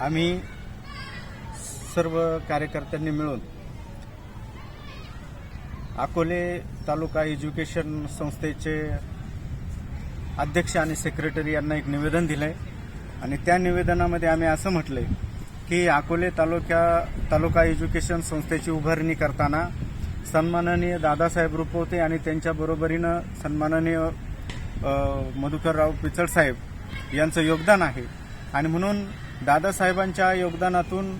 आम्ही सर्व कार्यकर्त्यांनी मिळून अकोले तालुका एज्युकेशन संस्थेचे अध्यक्ष आणि सेक्रेटरी यांना एक निवेदन दिलंय. आणि त्या निवेदनामध्ये आम्ही असं म्हटलंय की अकोले तालुक्या तालुका एज्युकेशन संस्थेची उभारणी करताना सन्माननीय दादासाहेब रुपवते आणि त्यांच्या बरोबरीनं सन्माननीय मधुकरराव पिचड साहेब यांचं योगदान आहे. आणि म्हणून दादासाहेबांच्या योगदानातून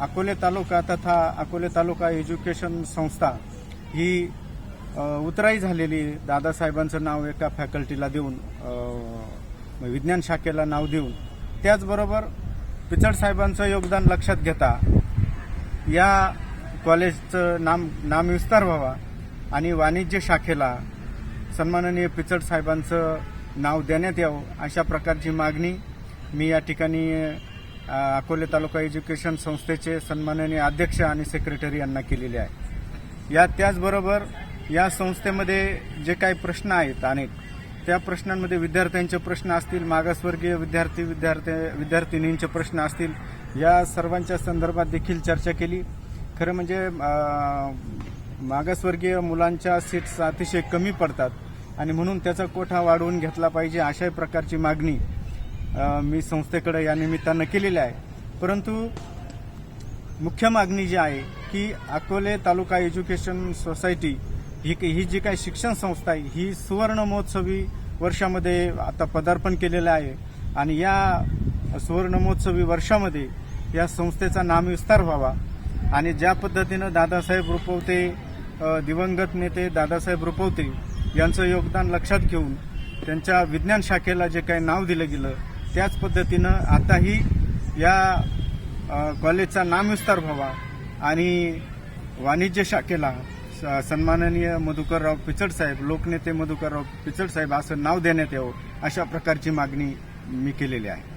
अकोले तालुका तथा अकोले तालुका एज्युकेशन संस्था ही उतराई झालेली दादासाहेबांचं नाव एका फॅकल्टीला देऊन विज्ञान शाखेला नाव देऊन त्याचबरोबर पिचड साहेबांचं योगदान लक्षात घेता या कॉलेजचं नाम नामविस्तार व्हावा आणि वाणिज्य शाखेला सन्माननीय पिचड साहेबांचं नाव देण्यात यावं अशा प्रकारची मागणी मी या ठिकाणी अकोले तालुका एज्युकेशन संस्थेचे सन्माननीय अध्यक्ष आणि सेक्रेटरी यांना केलेली आहे. या त्याचबरोबर या संस्थेमध्ये जे काही प्रश्न आहेत अनेक त्या प्रश्नांमध्ये विद्यार्थ्यांचे प्रश्न असतील मागासवर्गीय विद्यार्थी विद्यार्थी विद्यार्थिनींचे प्रश्न असतील या सर्वांच्या संदर्भात देखील चर्चा केली. खरं म्हणजे मागासवर्गीय मुलांच्या सीट्स अतिशय कमी पडतात आणि म्हणून त्याचा कोठा वाढवून घेतला पाहिजे अशा प्रकारची मागणी मी संस्थेकडे या निमित्तानं केलेली आहे. परंतु मुख्य मागणी जी आहे की अकोले तालुका एज्युकेशन सोसायटी ही ही जी काही शिक्षण संस्था आहे ही सुवर्ण महोत्सवी वर्षामध्ये आता पदार्पण केलेलं आहे. आणि या सुवर्ण महोत्सवी वर्षामध्ये या संस्थेचा नामविस्तार व्हावा. आणि ज्या पद्धतीनं दादासाहेब रुपवते दिवंगत नेते दादासाहेब रुपवते यांचं योगदान लक्षात घेऊन त्यांच्या विज्ञान शाखेला जे काही नाव दिलं गेलं त्याच पद्धतीनं आताही या कॉलेजचा नामविस्तार व्हावा आणि वाणिज्य शाखेला स- सन्माननीय मधुकरराव पिचड साहेब लोकनेते मधुकरराव पिचड साहेब असं नाव देण्यात यावं अशा प्रकारची मागणी मी केलेली आहे.